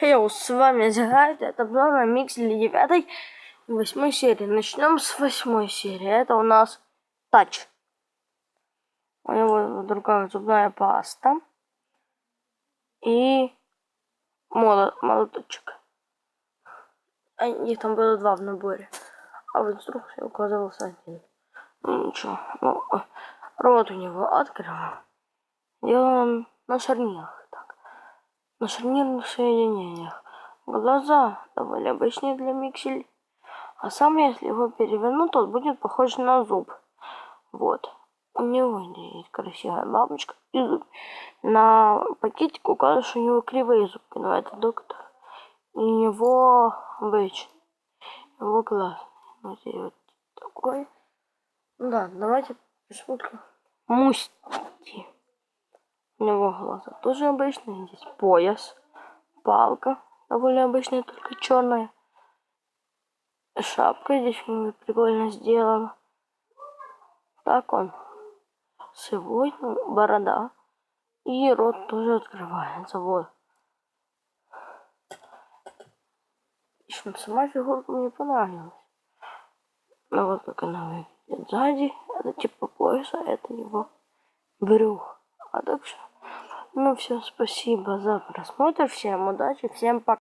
Хей, с вами Зигайд, это обзор на Микселе 9 и 8 серии. Начнем с 8 серии. Это у нас Тач. У него в руках зубная паста и моло- молоточек. А их там было два в наборе, а в инструкции указывался один. Ну ничего, ну, рот у него открыл. Делаем на шарнирах. На шарнирных соединениях. Глаза довольно обычные для миксель. А сам, если его перевернуть, то будет похож на зуб. Вот. У него есть красивая бабочка и зуб. На пакетике указано, что у него кривые зубки, но это доктор. И у него обычный. Его глаз. Вот такой. Да, давайте посмотрим. Мусти. У него глаза тоже обычные. Здесь пояс, палка, довольно обычная, только черная. Шапка здесь прикольно сделана. Так он. Ну, борода. И рот тоже открывается. Вот. В общем, сама фигурка мне понравилась. Ну вот как она выглядит сзади. Это типа пояса, это его брюх. А так что, ну все, спасибо за просмотр, всем удачи, всем пока.